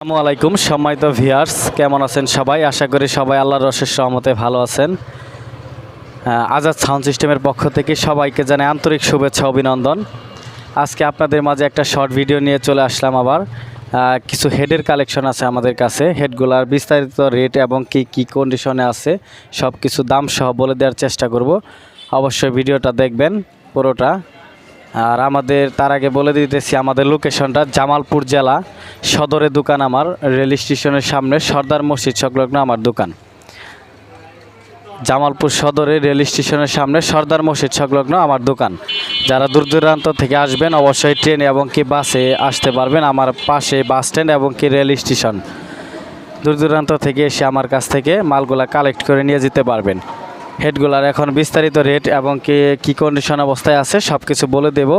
আসসালামু আলাইকুম, সম্মানিত ভিয়ার্স কেমন আছেন সবাই? আশা করি সবাই আল্লাহর রসের সহমতে ভালো আছেন। আজাদ সাউন্ড সিস্টেমের পক্ষ থেকে সবাইকে জানাই আন্তরিক শুভেচ্ছা, অভিনন্দন। আজকে আপনাদের মাঝে একটা শর্ট ভিডিও নিয়ে চলে আসলাম আবার। কিছু হেডের কালেকশন আছে আমাদের কাছে। হেডগুলার বিস্তারিত রেট এবং কি কি কন্ডিশনে আছে সব কিছু দাম সহ বলে দেওয়ার চেষ্টা করব। অবশ্যই ভিডিওটা দেখবেন, পুরোটা। আর আমাদের, তার আগে বলে দিতেছি, আমাদের লোকেশনটা জামালপুর জেলা সদরে দোকান আমার রেল স্টেশনের সামনে, সর্দার মসজিদ সংলগ্ন আমার দোকান। জামালপুর সদরে রেল স্টেশনের সামনে, সর্দার মসজিদ সংলগ্ন আমার দোকান। যারা দূর দূরান্ত থেকে আসবেন, অবশ্যই ট্রেনে এবং কি বাসে আসতে পারবেন আমার পাশে বাস স্ট্যান্ড এবং কি রেল স্টেশন দূর দূরান্ত থেকে এসে আমার কাছ থেকে মালগুলা কালেক্ট করে নিয়ে যেতে পারবেন। হেডগুলার এখন বিস্তারিত রেট এবং কি কী কন্ডিশন অবস্থায় আছে সব কিছু বলে দেব।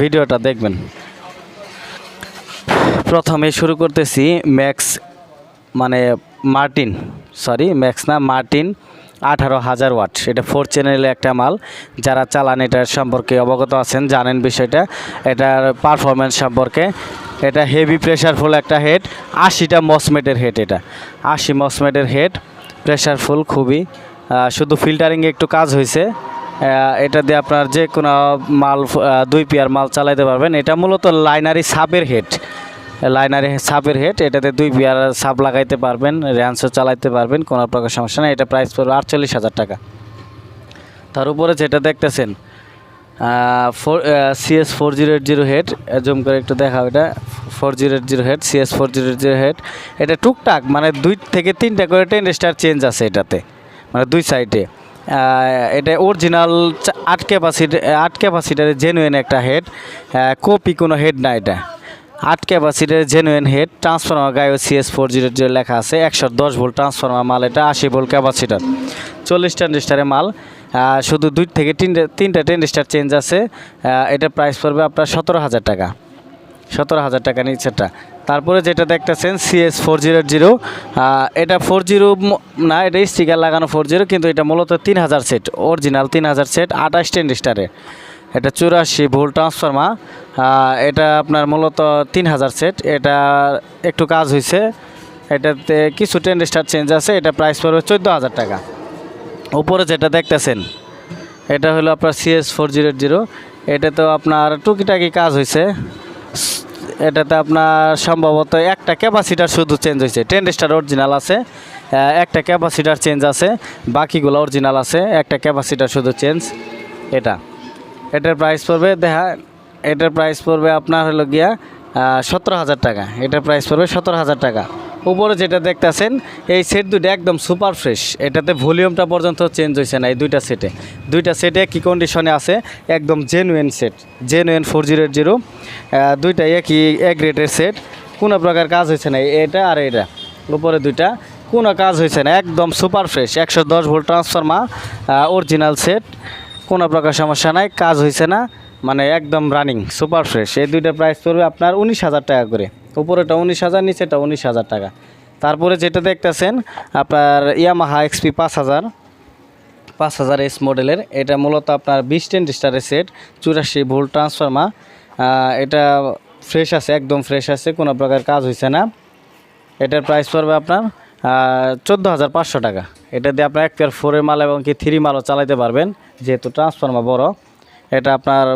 ভিডিওটা দেখবেন। প্রথমে শুরু করতেছি ম্যাক্স মানে মার্টিন সরি ম্যাক্স না, মার্টিন, আঠারো হাজার ওয়াট। এটা ফোর চ্যানেলের একটা মাল। যারা চালান এটার সম্পর্কে অবগত আছেন, জানেন বিষয়টা। এটার পারফরমেন্স সম্পর্কে। এটা হেভি প্রেশারফুল একটা হেড আশিটা মসমেটের হেড এটা। আশি মসমেটের হেড প্রেশারফুল খুবই। শুধু ফিল্টারিংয়ে একটু কাজ হয়েছে এটা দিয়ে আপনার যে কোনো মাল দুই পেয়ার মাল চালাইতে পারবেন। এটা মূলত লাইনারি সাবের হেড লাইনারি সাবের হেড এটাতে দুই পেয়ার সাব লাগাইতে পারবেন র্যান্সও চালাইতে পারবেন, কোনো প্রকার সমস্যা নেই। এটা প্রাইস পড়বে আটচল্লিশ হাজার টাকা। তার উপরে যেটা দেখতেছেন four CS four zero eight zero head zoom করে একটু দেখা এটা। Four zero eight zero head CS four zero eight zero head এটা টুকটাক মানে দুই থেকে তিনটা করে টেন স্টার চেঞ্জ আছে এটাতে। মানে দুই সাইডে। এটা অরিজিনাল আট ক্যাপাসিটি আট ক্যাপাসিটারের জেনুইন একটা হেড কপি কোনো হেড না এটা। আট ক্যাপাসিটির জেনুইন হেড ট্রান্সফরমার গায়ে সিএস ফোর জিরো জিরো লেখা আছে, একশো দশ ভোল্ট ট্রান্সফরমার মাল এটা, আশি ভোল্ট ক্যাপাসিটার চল্লিশ স্টারের মাল। শুধু দুই থেকে তিনটে তিনটা টেন স্টার চেঞ্জ আছে। এটা প্রাইস পড়বে আপনার সতেরো হাজার টাকা। সতেরো হাজার টাকা নিচ্ছে এটা তারপরে যেটা দেখতেছেন সিএস ফোর জিরো জিরো এটা ফোর জিরো না, এটা স্টিকার লাগানো ফোর জিরো কিন্তু এটা মূলত তিন হাজার সেট অরিজিনাল তিন হাজার সেট আঠাশ টেন স্টারে এটা চুরাশি ভোল্ট ট্রান্সফর্মার এটা আপনার মূলত তিন হাজার সেট এটা একটু কাজ হয়েছে এটাতে কিছু টেন স্টার চেঞ্জ আছে, এটা প্রাইস পড়বে চোদ্দ হাজার টাকা। উপরে যেটা দেখতেছেন, এটা হলো আপনার সিএস ফোর জিরো জিরো এটাতেও আপনার টুকিটাকি কাজ হয়েছে এটাতে আপনার সম্ভবত একটা ক্যাপাসিটার শুধু চেঞ্জ হয়েছে। টেন স্টার অরিজিনাল আছে একটা ক্যাপাসিটার চেঞ্জ আছে, বাকিগুলো অরিজিনাল আছে, একটা ক্যাপাসিটার শুধু চেঞ্জ এটা। এটার প্রাইস পড়বে, দেখা, এটার প্রাইস পড়বে আপনার হলো গিয়া সতেরো হাজার টাকা। এটার প্রাইস পড়বে সতেরো হাজার টাকা। উপরে যেটা দেখতেছেন, এই সেট দুটো একদম সুপার ফ্রেশ এটাতে ভলিউমটা পর্যন্ত চেঞ্জ হয়েছে না, এই দুইটা সেটে দুইটা সেটে কী কন্ডিশনে আছে, একদম genuine set genuine four zero eight zero দুইটা একই, এক রেটের সেট কোনো প্রকার কাজ হয়েছে না, এটা আর এটা। উপরে দুইটা, কোনো কাজ হয়েছে না, একদম সুপার ফ্রেশ একশো দশ ভোল্ট ট্রান্সফরমা অরিজিনাল সেট কোনো প্রকার সমস্যা নাই, কাজ হয়েছে না। মানে একদম রানিং সুপার ফ্রেশ এই দুইটা প্রাইস পড়বে আপনার উনিশ হাজার টাকা করে। উপরেটা উনিশ হাজার, নিচেটা উনিশ হাজার টাকা। তারপরে যেটা দেখতেছেন, আপনার ইয়ামাহা এক্সপি পাঁচ হাজার পাঁচ হাজার এস মডেলের এটা মূলত আপনার বিশ টেন স্টারের সেট চুরাশি ভোল্ট ট্রান্সফর্মার এটা ফ্রেশ আছে, একদম ফ্রেশ আছে, কোনো প্রকার কাজ হয়েছে না। এটার প্রাইস পড়বে আপনার চোদ্দ হাজার পাঁচশো টাকা। এটা দিয়ে আপনার এক পেয়ার ফোরের মাল এবং কি থ্রি মালও চালাতে পারবেন, যেহেতু ট্রান্সফর্মার বড়। এটা আপনার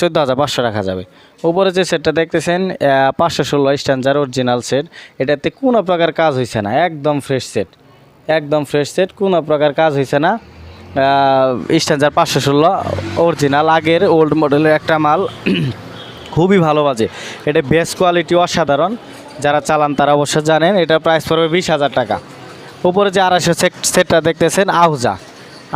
চোদ্দ হাজার পাঁচশো রাখা যাবে। উপরে যে সেটটা দেখতেছেন পাঁচশো ষোলো স্ট্যান্ডার অরিজিনাল সেট এটাতে কোনো প্রকার কাজ হয়েছে না, একদম ফ্রেশ সেট একদম ফ্রেশ সেট কোনো প্রকার কাজ হয়েছে না। স্ট্যান্ডার পাঁচশো ষোলো অরিজিনাল আগের ওল্ড মডেলের একটা মাল। খুবই ভালো বাজে। এটা বেস্ট কোয়ালিটি অসাধারণ। যারা চালান তারা অবশ্য জানেন, এটা প্রাইস পড়বে বিশ হাজার টাকা। উপরে যে আড়াইশো সেট সেটটা দেখতেছেন, আহুজা।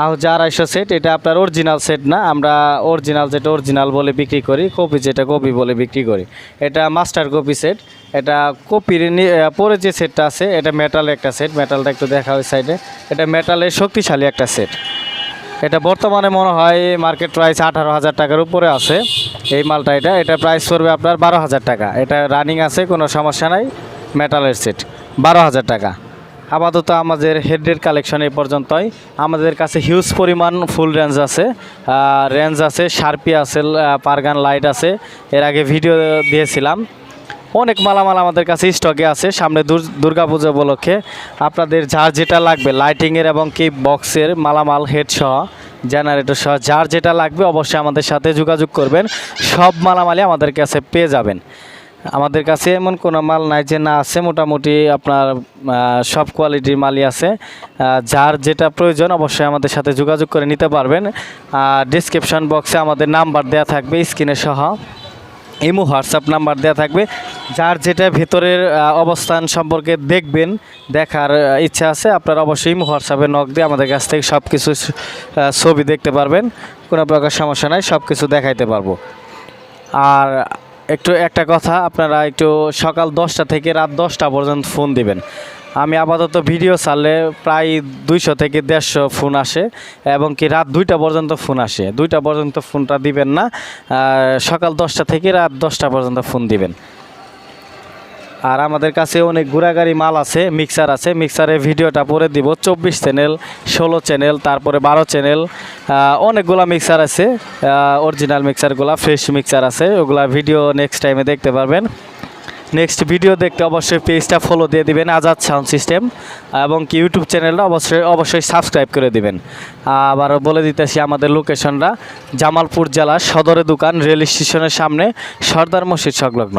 আহুজা আড়াইশো সেট এটা আপনার অরিজিনাল সেট না, আমরা অরিজিনাল যেটা অরিজিনাল বলে বিক্রি করি, কপি যেটা কপি বলে বিক্রি করি। এটা মাস্টার কপি সেট এটা কপির পরে যে সেটটা আছে, এটা মেটাল একটা সেট মেটালটা একটু দেখা ওই সাইডে এটা মেটালের শক্তিশালী একটা সেট এটা বর্তমানে মনে হয় মার্কেট প্রাইস আঠারো হাজার টাকার উপরে আছে। এই মালটা এটা এটা প্রাইস পড়বে আপনার বারো হাজার টাকা। এটা রানিং আছে, কোনো সমস্যা নাই মেটালের সেট বারো হাজার টাকা। আপাতত আমাদের হেডের কালেকশন এই পর্যন্তই। আমাদের কাছে হিউজ পরিমাণ ফুল রেঞ্জ আছে। রেঞ্জ আছে শার্পি আছে পারগান লাইট আছে। এর আগে ভিডিও দিয়েছিলাম। অনেক মালামাল আমাদের কাছে স্টকে আছে। সামনে দুর- দুর্গাপূজা উপলক্ষে আপনাদের যার যেটা লাগবে লাইটিংয়ের এবং কি বক্সের মালামাল হেড সহ জেনারেটর সহ, যার যেটা লাগবে অবশ্যই আমাদের সাথে যোগাযোগ করবেন। সব মালামালই আমাদের কাছে পেয়ে যাবেন। আমাদের কাছে এমন কোনো মাল নাই যে না আছে, মোটামুটি আপনার সব কোয়ালিটির মালই আছে। যার যেটা প্রয়োজন অবশ্যই আমাদের সাথে যোগাযোগ করে নিতে পারবেন। ডিসক্রিপশন বক্সে আমাদের নাম্বার দেওয়া থাকবে স্ক্রিনে সহ। ইমো হোয়াটসঅ্যাপ নাম্বার দেওয়া থাকবে। যার যেটা ভেতরের অবস্থান সম্পর্কে দেখবেন, দেখার ইচ্ছা আছে, আপনারা অবশ্যই ইমো হোয়াটসঅ্যাপে নক দিয়ে আমাদের কাছ থেকে সব কিছু ছবি দেখতে পারবেন। কোনো প্রকার সমস্যা নাই সব কিছু দেখাইতে পারব। আর একটু একটা কথা, আপনারা একটু সকাল দশটা থেকে রাত দশটা পর্যন্ত ফোন দিবেন। আমি আপাতত ভিডিও ছাড়লে প্রায় দুইশো থেকে দেড়শো ফোন আসে এবং কি রাত দুইটা পর্যন্ত ফোন আসে। দুইটা পর্যন্ত ফোনটা দিবেন না সকাল দশটা থেকে রাত দশটা পর্যন্ত ফোন দিবেন। আর আমাদের কাছে অনেক ঘোরাগাড়ি মাল আছে মিক্সার আছে। মিক্সারে ভিডিওটা পরে দিব। চব্বিশ চ্যানেল ষোলো চ্যানেল তারপরে বারো চ্যানেল অনেকগুলা মিক্সার আছে অরিজিনাল মিক্সারগুলা ফ্রেশ মিক্সার আছে। ওগুলা ভিডিও নেক্সট টাইমে দেখতে পারবেন। নেক্সট ভিডিও দেখতে অবশ্যই পেজটা ফলো দিয়ে দিবেন আজাদ সাউন্ড সিস্টেম এবং কি ইউটিউব চ্যানেলটা অবশ্যই অবশ্যই সাবস্ক্রাইব করে দিবেন। আবার বলে দিতেছি আমাদের লোকেশনটা জামালপুর জেলার সদরে দোকান রেল স্টেশনের সামনে, সর্দার মসজিদ সংলগ্ন।